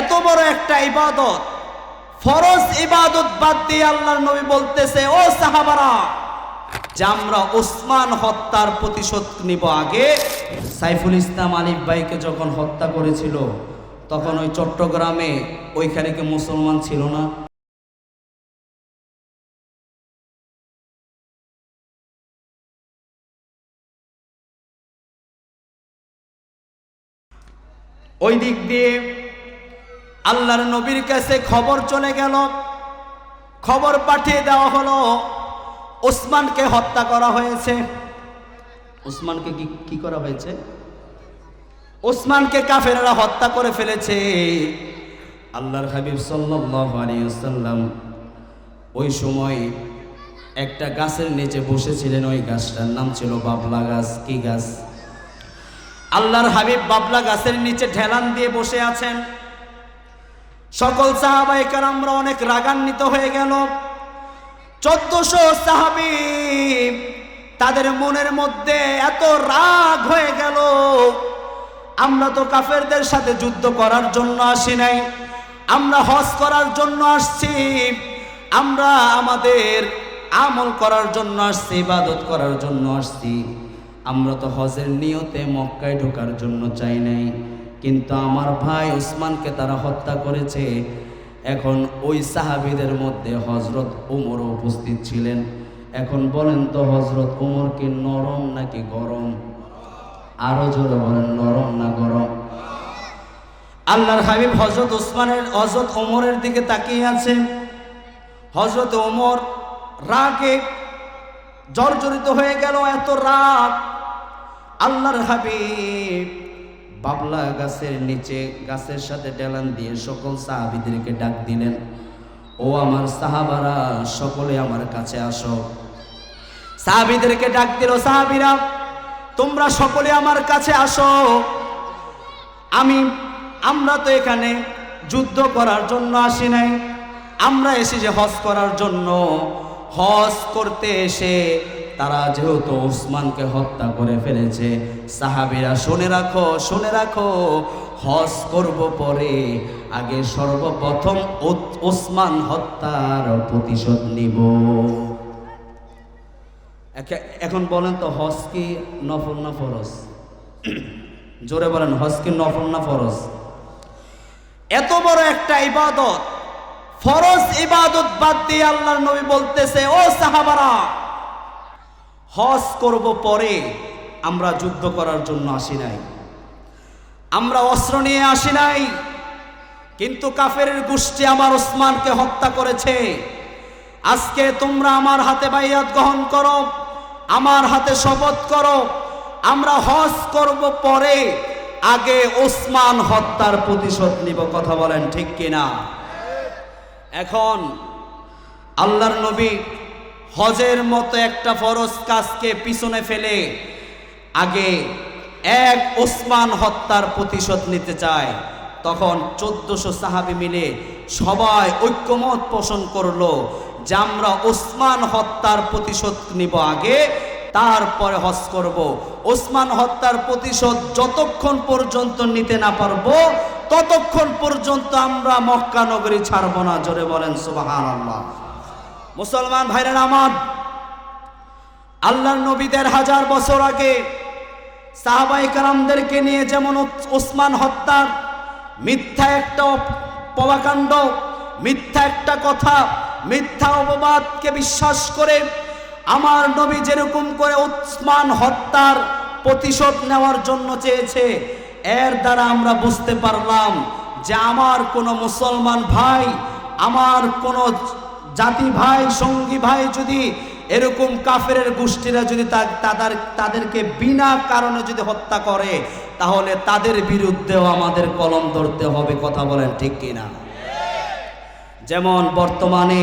এত বড় একটা ইবাদত। ফরজ ইবাদত বাদ দিয়ে আল্লাহর নবী বলতেছে, ও সাহাবারা আমরা ওসমান হত্যার প্রতিশোধ নিব আগে। সাইফুল ইসলাম আলিফ ভাইকে যখন হত্যা করেছিল, তখন ওই চট্টগ্রামে ওইখানে কি মুসলমান ছিল না? ওই দিক দিয়ে আল্লাহর নবীর কাছে খবর চলে গেল। খবর পাঠিয়ে দেওয়া হলো, ওসমানকে হত্যা করা হয়েছে। ওসমানকে কি কি করা হয়েছে? ওসমানকে কাফেরেরা হত্যা করে ফেলেছে। আল্লাহর হাবিব ওয়াসাল্লাম ওই সময় একটা গাছের নিচে বসেছিলেন, ওই গাছটার নাম ছিল বাবলা গাছ। কি গাছ? আল্লাহর হাবিব বাবলা গাছের নিচে ঢেলান দিয়ে বসে আছেন। সকল সাহাবাই আমরা অনেক রাগান্বিত হয়ে গেল। চোদ্দশো সাহাবি তাদের মনের মধ্যে এত রাগ হয়ে গেল। আমরা তো কাফেরদের সাথে যুদ্ধ করার জন্য আসি নাই। আমরা হজ করার জন্য আসছি। আমরা আমাদের আমল করার জন্য আসছি, ইবাদত করার জন্য আসছি। আমরা তো হজের নিয়তে মক্কায় ঢোকার জন্য চাই নাই। কিন্তু আমার ভাই ওসমানকে তারা হত্যা করেছে। এখন ওই সাহাবিদের মধ্যে হজরত উমরও উপস্থিত ছিলেন। এখন বলেন তো হজরত উমর কি নরম নাকি গরম? আরও জোরে বলেন, নরম না গরম? আল্লাহর হাবিব হজরত ওসমানের হজরত ওমরের দিকে তাকিয়ে আছেন। হজরত ওমর রাগে জর্জরিত হয়ে গেল, এত রাগ। আল্লাহর হাবিব বাবলা গাছের নিচে গাছের সাথে ডেলান দিয়ে সকল সাহাবিদেরকে ডাক দিলেন, ও আমার সাহাবারা, সকলে আমার কাছে আসো। সাহাবিদেরকে ডাক দিল, সাহাবিরা, তোমরা সকলে আমার কাছে আসো। আমি, আমরা তো এখানে যুদ্ধ করার জন্য আসি নাই। আমরা এসে যে হজ করার জন্য। হজ করতে এসে তারা যেহেতু ওসমানকে হত্যা করে ফেলেছে, সাহাবিরা শুনে রাখো শুনে রাখো, হজ করব পরে আগে সর্বপ্রথম ওসমান হত্যার প্রতিশোধ নিব। এখন বলেন তো হজ কি নফল না ফরজ? জোরে বলেন, হজ কি নফল না ফরজ? এত বড় একটা ইবাদত, ফরজ ইবাদত বাদ দিয়ে আল্লাহর নবী বলতেছে, ও সাহাবারা হজ করব পরে আমরা যুদ্ধ করার জন্য আসি নাই। আমরা অস্ত্র নিয়ে আসি নাই, কিন্তু কাফের গোষ্ঠী আমার ওসমানকে হত্যা করেছে। আজকে তোমরা আমার হাতে বাইয়াত গ্রহণ করো, আমার হাতে শপথ করো, আমরা হজ করব পরে আগে ওসমান হত্যার প্রতিশোধ নিব, কথা বলেন ঠিক কিনা? এখন আল্লাহর নবী হজের মতো একটা ফরজ কাজকে পিছনে ফেলে আগে এক ওসমান হত্যার প্রতিশোধ নিতে চায়। তখন চোদ্দশো সাহাবি মিলে সবাই ঐক্যমত পোষণ করল যে আমরা ওসমান হত্যার প্রতিশোধ নিব আগে, তারপরে হজ করব। ওসমান হত্যার প্রতিশোধ যতক্ষণ পর্যন্ত নিতে না পারব, ততক্ষণ পর্যন্ত আমরা মক্কা নগরী ছাড়বো না। জোরে বলেন সুবাহান আল্লাহ মুসলমান ভাইরা আমার, আল্লাহর নবীদের হাজার বছর আগে সাহাবাই কালামদেরকে নিয়ে যেমন ওস- ওসমান হত্যার মিথ্যা একটা পবাকাণ্ড মিথ্যা একটা কথা, মিথ্যা অপবাদকে বিশ্বাস করে আমার নবী যেরকম করে ওসমান হত্যার প্রতিশোধ নেওয়ার জন্য চেয়েছে, এর দ্বারা আমরা বুঝতে পারলাম যে আমার কোনো মুসলমান ভাই, আমার কোনো জাতি ভাই, সঙ্গী ভাই যদি এরকম কাফের গোষ্ঠীরা যদি তাদের তাদেরকে বিনা কারণে যদি হত্যা করে, তাহলে তাদের বিরুদ্ধেও আমাদের কলম ধরতে হবে, কথা বলেন ঠিক কিনা? যেমন বর্তমানে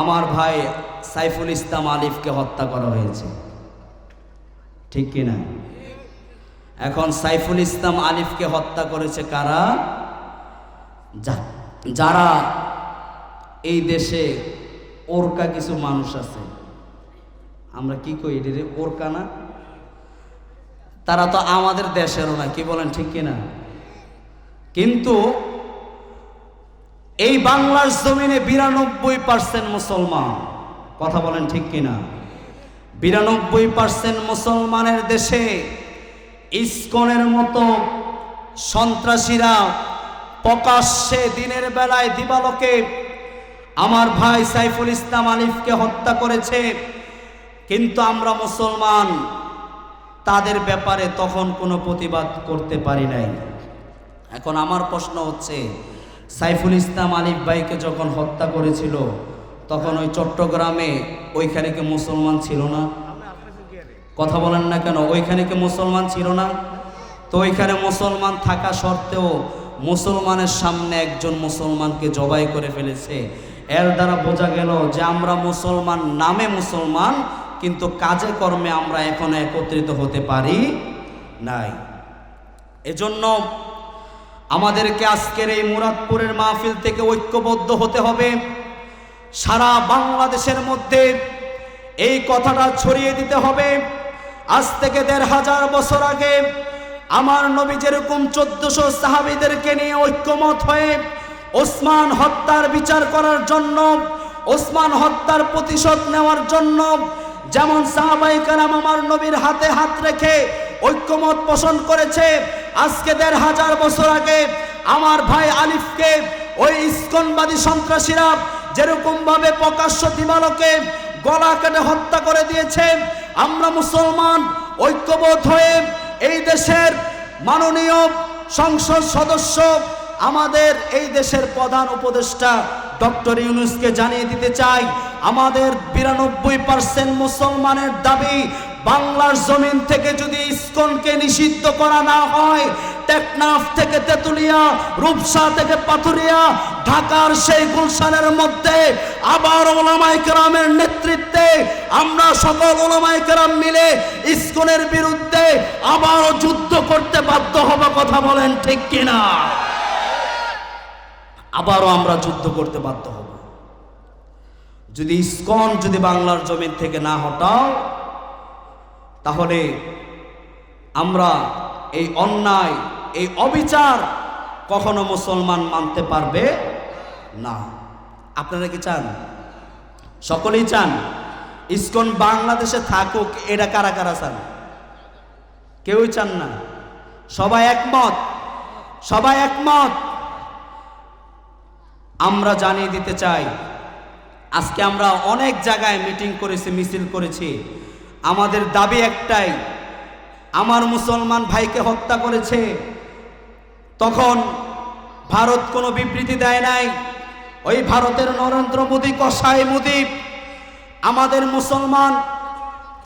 আমার ভাই সাইফুল ইসলাম আলিফকে হত্যা করা হয়েছে। ঠিক কিনা? এখন সাইফুল ইসলাম আলিফকে হত্যা করেছে কারা? যারা এই দেশে ওরকা কিছু মানুষ আছে। আমরা কি কই এটা ওরকা না? তারা তো আমাদের দেশেরও না, কি বলেন ঠিক কিনা? কিন্তু এই বাংলার জমিনে বিরানব্বই পার্সেন্ট মুসলমান। কথা বলেন ঠিক কিনা? বিরানব্বই পার্সেন্ট মুসলমানের দেশে ইস্কনের মতো সন্ত্রাসীরা প্রকাশ্যে দিনের বেলায় দিবালোকে আমার ভাই সাইফুল ইসলাম আলিফকে হত্যা করেছে। কিন্তু আমরা মুসলমান, তাদের ব্যাপারে তখন কোনো প্রতিবাদ করতে পারি নাই। এখন আমার প্রশ্ন হচ্ছে, সাইফুল ইসলাম আলিফ ভাইকে যখন হত্যা করেছিল, তখন ওই চট্টগ্রামে ওইখানে কি মুসলমান ছিল না? কথা বলেন না কেন, ওইখানে কি মুসলমান ছিল না? তো ওইখানে মুসলমান থাকা সত্ত্বেও মুসলমানের সামনে একজন মুসলমানকে জবাই করে ফেলেছে। এর দ্বারা বোঝা গেল যে আমরা মুসলমান, নামে মুসলমান, কিন্তু কাজে কর্মে আমরা এখন একত্রিত হতে পারি নাই। এজন্য আমাদেরকে আজকের এই মুরাদপুরের মাহফিল থেকে ঐক্যবদ্ধ হতে হবে। সারা বাংলাদেশের মধ্যে এই কথাটা ছড়িয়ে দিতে হবে। আজ থেকে দেড় হাজার বছর আগে আমার নবী যেরকম চোদ্দশো সাহাবিদেরকে নিয়ে ঐক্যমত হয়ে ওসমান হত্যার বিচার করার জন্য, ওসমান হত্যার প্রতিশোধ নেওয়ার জন্য যেমন সাহাবাই কালাম আমার নবীর হাতে হাত রেখে ঐক্যমত পোষণ করেছে, আজকে দেড় হাজার বছর আগে আমার ভাই আলিফকে, ওই ইস্কনবাদী সন্ত্রাসীরা যেরকম ভাবে প্রকাশ্য দিবালকে গলা কেটে হত্যা করে দিয়েছে, আমরা মুসলমান ঐক্যবোধ হয়ে এই দেশের মাননীয় সংসদ সদস্য আমাদের এই দেশের প্রধান উপদেষ্টা ডক্টর ইউনুসকে জানিয়ে দিতে চাই, আমাদের বিরানব্বই পার্সেন্ট মুসলমানের দাবি বাংলার জমিন থেকে যদি ইস্কনকে নিষিদ্ধ করা না হয়, টেকনাফ থেকে তেতুলিয়া, রূপসা থেকে পাথুরিয়া, ঢাকার সেই গুলশানের মধ্যে আবার ওলামাই কেরামের নেতৃত্বে আমরা সকল ওলামাই কেরাম মিলে ইস্কনের বিরুদ্ধে আবারও যুদ্ধ করতে বাধ্য হব, কথা বলেন ঠিক কিনা? আবারও আমরা যুদ্ধ করতে বাধ্য হব। যদি ইস্কন যদি বাংলার জমিন থেকে না হটাও, তাহলে আমরা এই অন্যায়, এই অবিচার কখনো মুসলমান মানতে পারবে না। আপনারা কি চান? সকলেই চান ইস্কন বাংলাদেশে থাকুক, এটা কারা কারা চান? কেউই চান না। সবাই একমত? সবাই একমত? আমরা জানিয়ে দিতে চাই, আজকে আমরা অনেক জায়গায় মিটিং করেছি, মিছিল করেছি। আমাদের দাবি একটাই, আমার মুসলমান ভাইকে হত্যা করেছে। তখন ভারত কোনো বিবৃতি দেয় নাই, ওই ভারতের নরেন্দ্র মোদী, কসাই মোদী, আমাদের মুসলমান,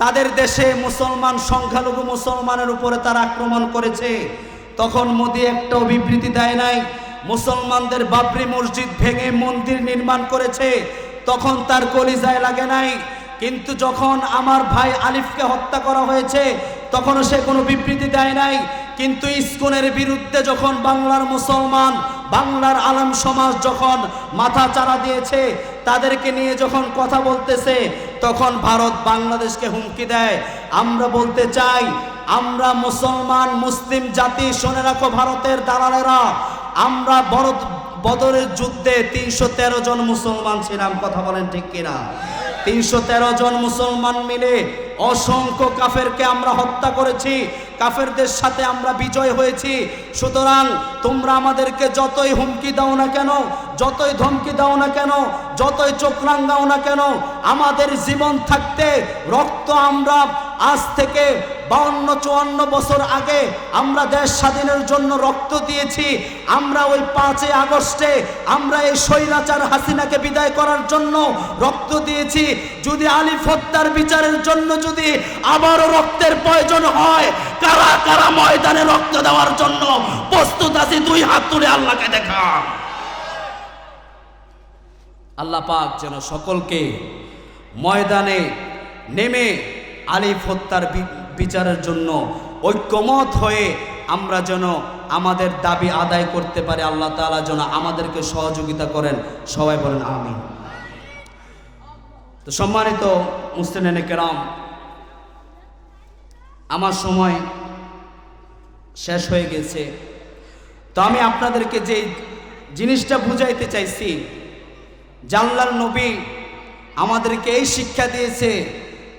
তাদের দেশে মুসলমান, সংখ্যালঘু মুসলমানের উপরে তারা আক্রমণ করেছে। তখন মোদী একটাও বিবৃতি দেয় নাই মুসলমানদের বাবরি মসজিদ ভেঙে মন্দির নির্মাণ করেছে, তখন তার কলিজায় লাগে নাই। কিন্তু যখন আমার ভাই আলিফকে হত্যা করা হয়েছে, তখনও সে কোনো বিবৃতি দেয় নাই। কিন্তু ইস্কনের বিরুদ্ধে যখন বাংলার মুসলমান, বাংলার আলম সমাজ যখন মাথা চারা দিয়েছে, তাদেরকে নিয়ে যখন কথা বলতেছে, তখন ভারত বাংলাদেশকে হুমকি দেয়। আমরা বলতে চাই, আমরা মুসলমান, মুসলিম জাতি, শুনে রাখো ভারতের দালালেরা। আমরা বড় বদরের যুদ্ধে তিনশো তেরো জন মুসলমান ছিলাম, কথা বলেন ঠিক কিনা? তিনশো তেরো জন মুসলমান মিলে অসংখ্য কাফেরকে আমরা হত্যা করেছি, কাফেরদের সাথে আমরা বিজয় হয়েছি। সুতরাং তোমরা আমাদেরকে যতই হুমকি দাও না কেন, যতই ধমকি দাও না কেন, যতই চোখ রাঙ্গাও না কেন, আমাদের জীবন থাকতে রক্ত আমরা আজ থেকে বাউন্ন চুয়ান্ন বছর আগে আমরা দেশ স্বাধীনের জন্য রক্ত দিয়েছি। আমরা ওই পাঁচই আগস্টে আমরা এই স্বৈরাচার হাসিনাকে বিদায় করার জন্য রক্ত দিয়েছি। যদি আলিফ হত্যার বিচারের জন্য যদি আবারও রক্তের প্রয়োজন হয়, কারা কারা ময়দানে রক্ত দেওয়ার জন্য প্রস্তুত আছি, দুই হাত তুলে আল্লাহকে দেখা আল্লাহ পাক যেন সকলকে ময়দানে নেমে আলিফ হত্যার বিচারের জন্য ঐক্যমত হয়ে আমরা যেন আমাদের দাবি আদায় করতে পারি, আল্লাহ তাআলা যেন আমাদেরকে সহযোগিতা করেন। সবাই বলেন আমি তো সম্মানিত মুসলিম কেরাম, আমার সময় শেষ হয়ে গেছে। তো আমি আপনাদেরকে যে জিনিসটা বুঝাইতে চাইছি, জানলার নবী আমাদেরকে এই শিক্ষা দিয়েছে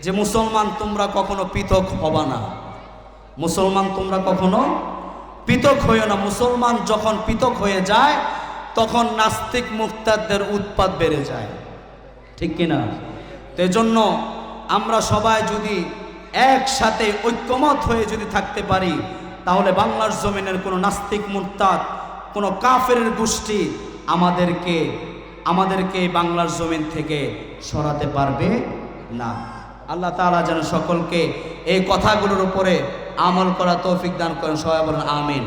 যে মুসলমান তোমরা কখনো পৃথক হবা না। মুসলমান তোমরা কখনো পৃথক হইও না। মুসলমান যখন পৃথক হয়ে যায়, তখন নাস্তিক মুক্তারদের উৎপাদ বেড়ে যায়। ঠিক কিনা তো এজন্য আমরা সবাই যদি একসাথে ঐক্যমত হয়ে যদি থাকতে পারি, তাহলে বাংলার জমিনের কোনো নাস্তিক মুক্তাদ, কোনো কাফের গোষ্ঠী আমাদেরকে আমাদেরকে বাংলার জমিন থেকে সরাতে পারবে না। আল্লাহ তালা যেন সকলকে এই কথাগুলোর উপরে আমল করা তৌফিক দান করেন। সবাই বলেন, আমিন।